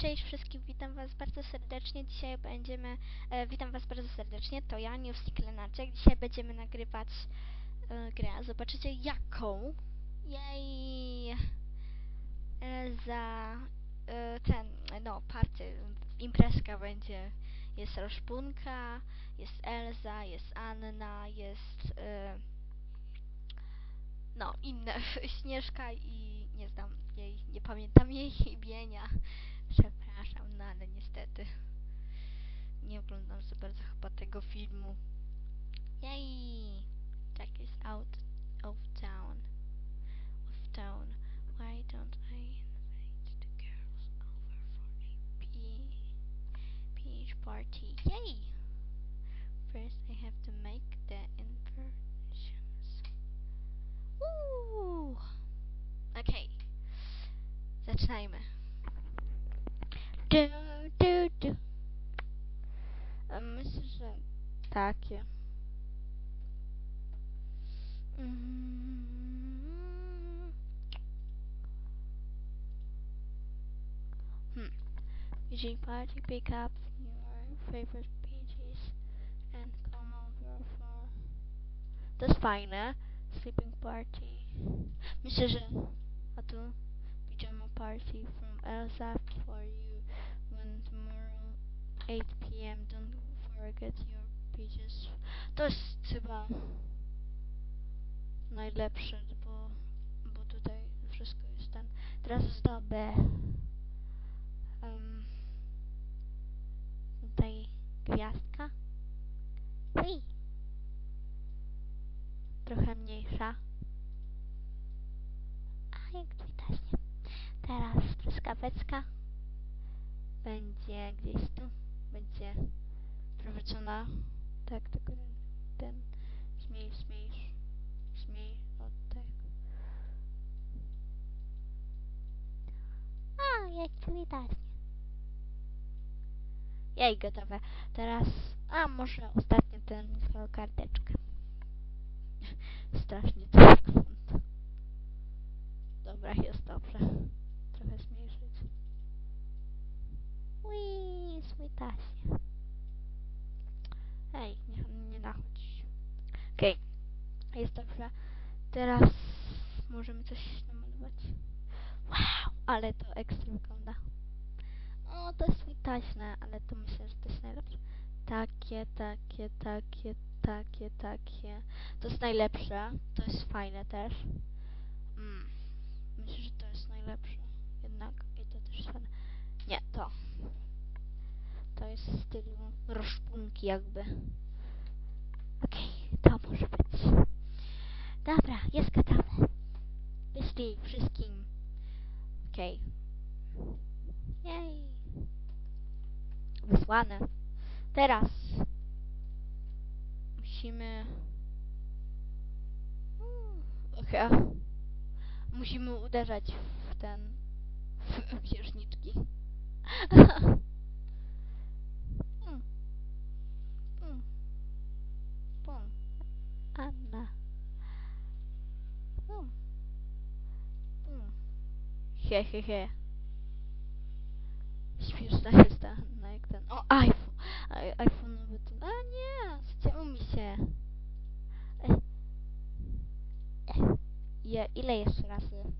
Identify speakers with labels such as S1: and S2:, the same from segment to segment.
S1: Cześć wszystkim, witam was bardzo serdecznie. Dzisiaj będziemy, e, witam was bardzo serdecznie, to ja, Newsy Klenaczek. Dzisiaj będziemy nagrywać e, grę. Zobaczycie jaką. Jej! E, za e, ten, no, party, imprezka będzie. Jest Roszpunka, jest Elza, jest Anna, jest e, no, inne, Śnieżka i nie znam jej, nie pamiętam jej imienia. Oglądam bardzo chyba tego filmu. Yay! Jack is out of town. Of town. Why don't I invite the girls over for a pea, peach party? Yay! First I have to make the inversions. Uuu! Okej. Zaczynajmy. Du, du, du. Myślę, że takie. Mm. Hmm. Usually party pick up your favorite pages and come over for... To jest fajne. Sleeping party. Myślę, że... A tu... Pajama party from Elsa for you when tomorrow 8 p.m. Don't forget your pages. To jest chyba najlepsze, bo, bo tutaj wszystko jest ten. Teraz zdobę um, tutaj gwiazdka. Ui. Trochę mniejsza. A jak widać nie. Teraz truskaweczka będzie gdzieś tu, będzie prowadzona tak, tylko ten, ten śmiej, śmiej, śmiej od tego. A, jak. Jej, gotowe. Teraz, a może ostatnio ten karteczkę. Strasznie to wygląda. Dobra, jest dobrze. Trochę zmniejszyć. Ui, smytasie. Ej, nie, nachodź. Okej, jest dobrze. Teraz możemy coś namalować. Wow, ale to ekstra wygląda. O, to jest smytaśne, ale to myślę, że to jest najlepsze. Takie, takie, takie, takie, takie. To jest najlepsze. To jest fajne też. Mm. Myślę, że to jest najlepsze. Jednak i to też fajne. Nie, to. To jest w stylu roszpunki jakby. Okej, to może być. Dobra, jest gotowe. Wyślij wszystkim. Okej. Jej. Wysłane. Teraz musimy... Mm, Okej. Musimy uderzać w ten... w księżniczki. Mm. Mm. Pum. Anna. Pum. Pum. He, he, he. Śmieszna jest ta Anna jak ten... O, iPhone! I- iPhone nawet... A nie! Chciało mi się. Ej. Ech. Je, ile jeszcze razy?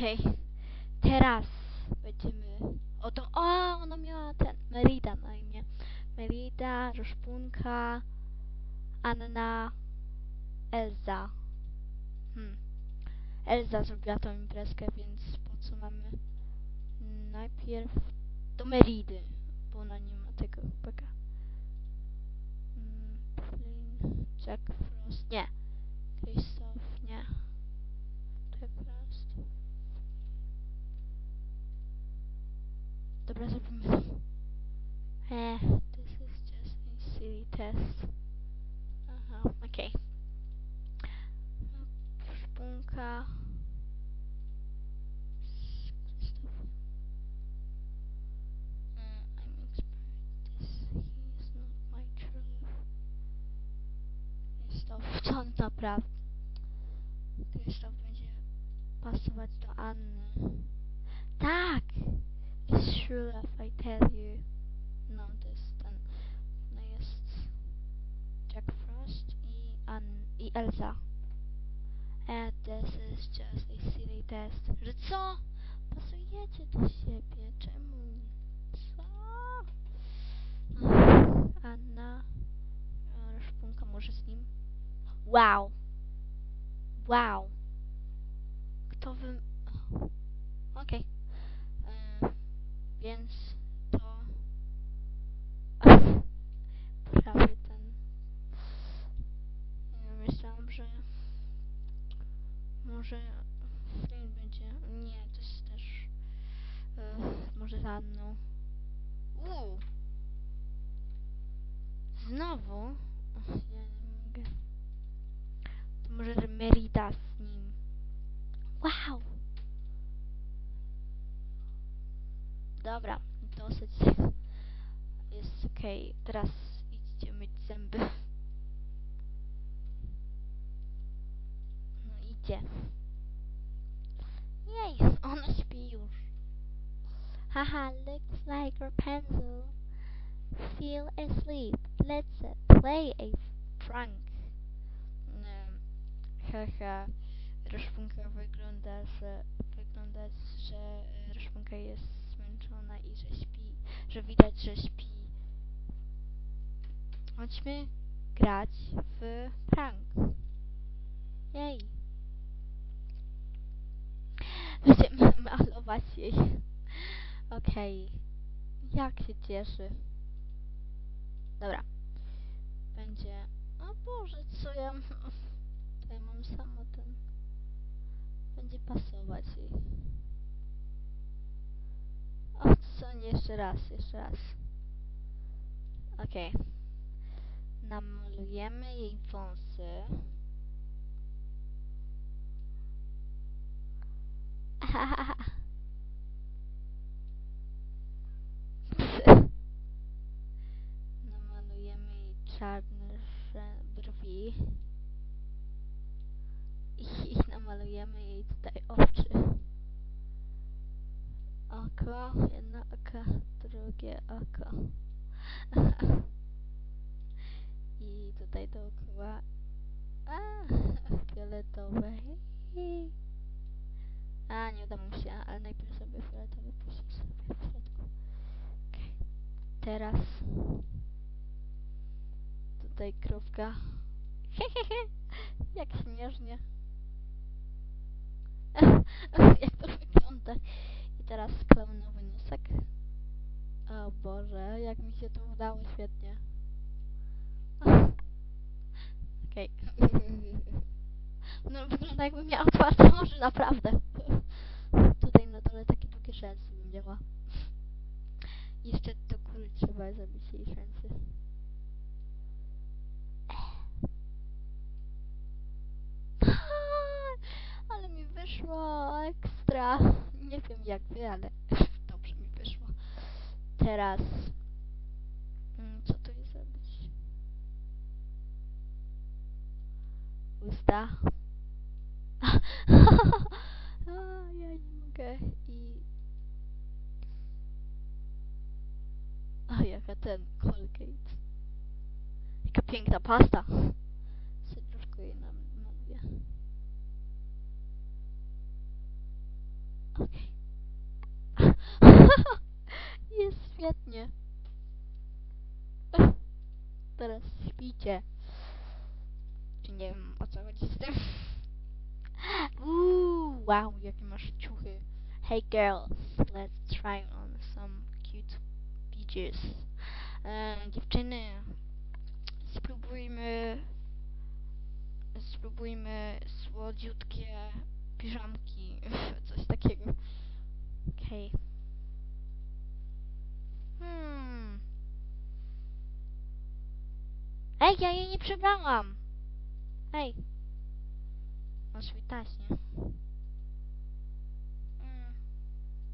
S1: Okej, teraz będziemy... Oto, o, ona miała ten, Merida na imię. Merida, Roszpunka, Anna, Elza. Hmm. Elza zrobiła tą imprezkę, więc po co mamy najpierw do Meridy, bo ona nie ma tego peka. Mm, Flynn, Jack Frost, nie. Christoph, the browser permission. Eh, this is just a silly test. Uh -huh, okay. Spunka. Mm, Stuff. Pasujecie do siebie. Czemu? Co? Ach, Anna. a, Szpunka może z nim. Wow. Wow. Kto wy... Okej. E, Więc to... Prawie ten... Myślałam, że... Może... Flynn będzie... Nie, to jest też... e, może za mną. Uuu. Znowu? Och, Ja nie mogę. To może, że Merida z nim. Wow! Dobra, dosyć. Jest okej. Teraz idźcie myć zęby. No idzie. Jej, ona śpi już. Haha, looks like Rapunzel. Feel asleep. Let's play a prank. Um, haha, Roszpunka wygląda, że wygląda, że Roszpunka jest zmęczona i że śpi, że widać, że śpi. Chodźmy grać w prank. Jej. Będziemy malować jej. Okej. Jak się cieszy. Dobra. Będzie... O Boże, co ja... To ja mam samo ten... Będzie pasować jej. O, co nie, jeszcze raz, jeszcze raz. Okej. Namalujemy jej wąsy. Namalujemy jej czarne sze- brwi. I, I namalujemy jej tutaj oczy. Oko, jedno oko, drugie oko. I tutaj dookoła a, fioletowe. A, nie uda mu się, ale najpierw sobie fioletowy, później sobie środku. Okej. Teraz tutaj krówka. Hehehe, jak śmiesznie. jak to wygląda. I teraz klaunowy nosek. O Boże, jak mi się to udało świetnie. Okej. No wygląda jakbym miała otwarte oczy, naprawdę. Tutaj na dole takie długie rzęsy bym miała. Jeszcze do góry trzeba zrobić jej rzęsy. Ale mi wyszło ekstra. Nie wiem jak wy, ale dobrze mi wyszło. Teraz... mm, Co tu jest zrobić? Usta. Ja nie mogę. I... A, jaka ten Colgate. Jaka piękna pasta. Serduszko jej nam maluję. Okej. Jest świetnie. Teraz śpicie. Czy nie wiem o co chodzi z tym. Uuu, wow, jakie masz ciuchy. Hey girls, let's try on some cute pictures. E, dziewczyny, spróbujmy spróbujmy słodziutkie piżamki, coś takiego. Okej. Hmm. Ej, ja jej nie przebrałam! Ej. Masz mi taśnie. Mm.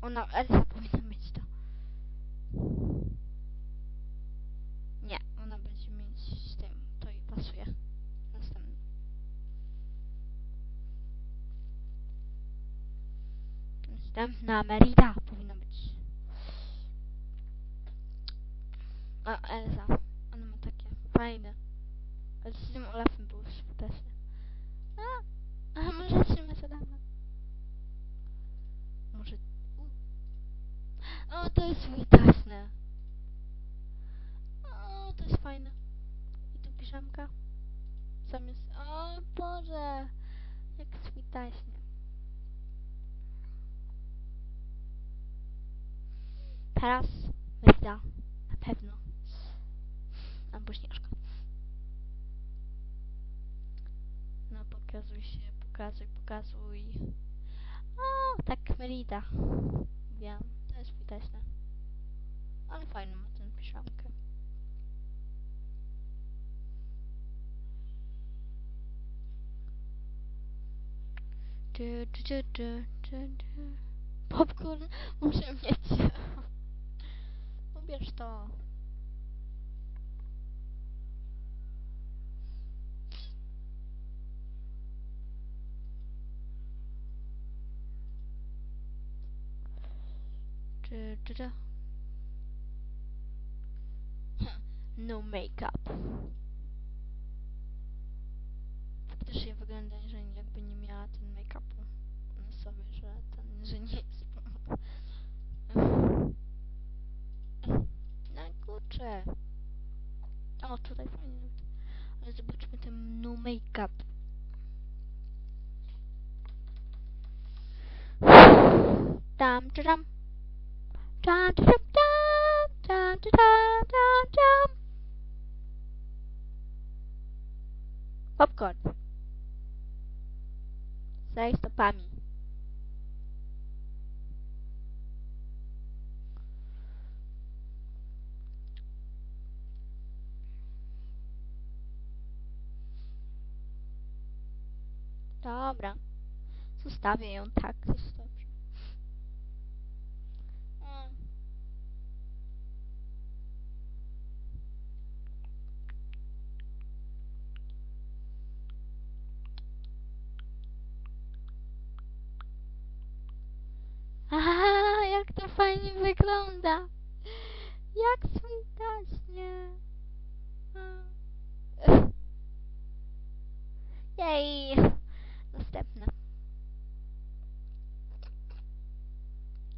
S1: Ona, Elsa powinna mieć to. Nie, ona będzie mieć z tym. To jej pasuje. Następny. Następna Merida powinna być. A Elza. Ona ma takie fajne. Ale z tym Olafem było skuteczne. A, a może trzymać Adama. Może... O, to jest skuteczne. O, to jest fajne. I tu piżamka. Zamiast... O Boże! Jak skuteczne. Teraz Merida. Na pewno. Albo Śnieżka. No pokazuj się, pokazuj, pokazuj. O, tak Merida. Wiem, to jest widać, Ale fajną ma tę du. Popcorn muszę mieć. Ubierz to. Du, du. No makeup. Faktycznie wygląda, że jakby nie miała ten make-upu na sobie, że ten, że nie zobaczę. O, tutaj fajnie. Ale zobaczmy ten no make-up. Tam, czy tam. Tam, czy tam, tam, tam, czy tam, tam, tam. Popcorn. Zaj stopami. Dobra. Zostawię ją tak,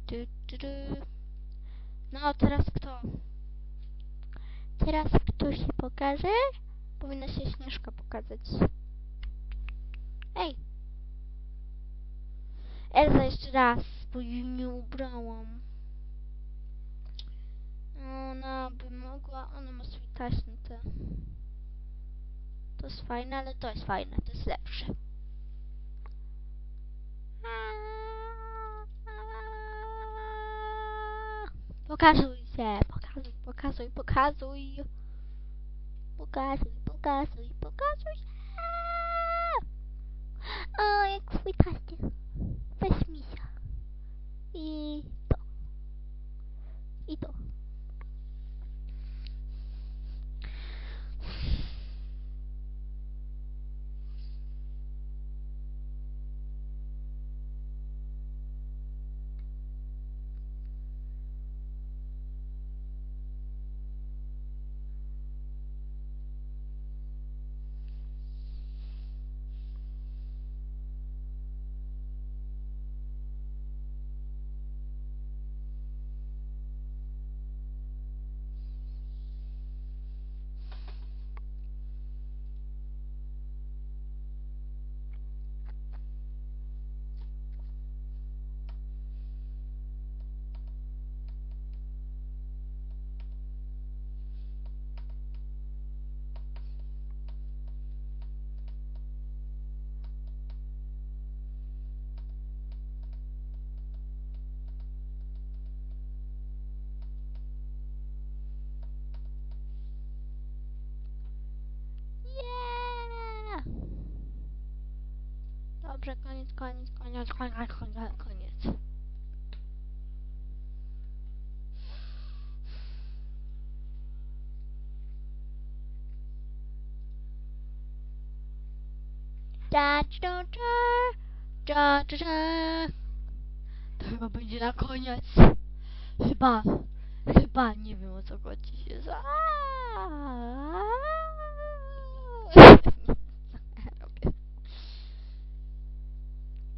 S1: Du, du, du. No, teraz kto? Teraz kto się pokaże? Powinna się Śnieżka pokazać. Ej! Elza jeszcze raz, bo nie ubrałam. Ona by mogła, ona ma swój taśny te. To jest fajne, ale to jest fajne, to jest lepsze. Pocazuz, é, por causa Pocazuz. Pocazuz, Pocazuz, Pocazuz. É. Ai, é que fui tarde. Faz missa. E... Então. Então. Dobrze, koniec, koniec, koniec, koniec, koniec, koniec. Da, da, da. chyba będzie na koniec. Chyba, chyba, nie wiem o co chodzi się. za- Co ja robię?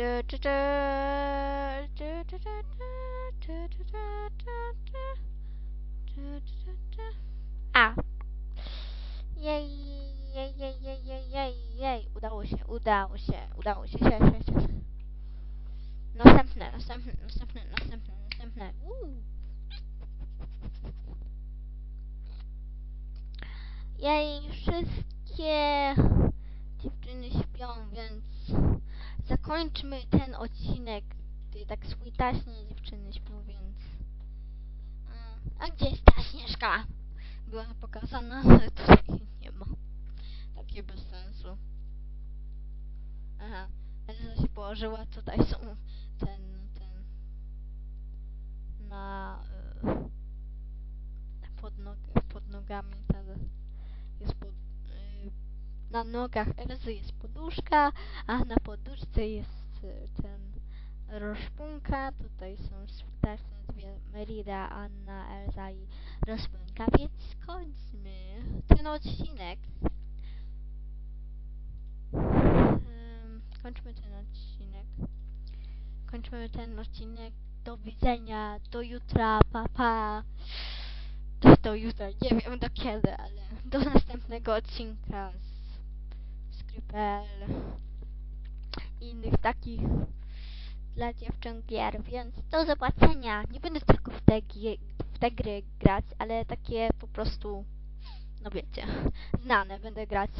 S1: A. Jej, jej, jej, jej, jej, jej, jej. Udało się, udało się, udało się. się, się, się. Następne, następne, następne, następne, następne. Uuu. Jej, wszystkie dziewczyny śpią, więc zakończmy ten odcinek. Ty tak switaśnie dziewczyny śpią, więc... A, gdzie jest ta Śnieżka? Była pokazana, ale tutaj nie ma. Takie bez sensu. Aha, Elza się położyła, tutaj są ten, ten... Na... y, pod, nog, pod nogami ten jest pod... na nogach Elzy jest poduszka, a na poduszce jest y, ten rozpunka. Tutaj są switaczne dwie Merida, Anna, Elza i rozpunka, więc kończmy ten odcinek. Ym, kończmy ten odcinek. Kończmy ten odcinek. Do widzenia, do jutra, pa pa. Do jutra, nie wiem do kiedy, ale do następnego odcinka i innych takich dla dziewczyn gier, więc do zobaczenia. Nie będę tylko w te, w te gry grać, ale takie po prostu, no wiecie, znane będę grać,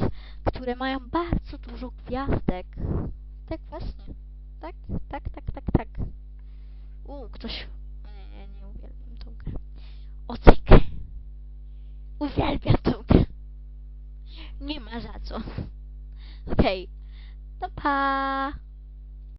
S1: które mają bardzo dużo gwiazdek. Tak właśnie. Tak, tak, tak, tak, tak. U, ktoś... Nie, nie, nie uwielbiam tą grę. Ocyk. Uwielbiam tą grę. Nie ma za co. Okej. To pa.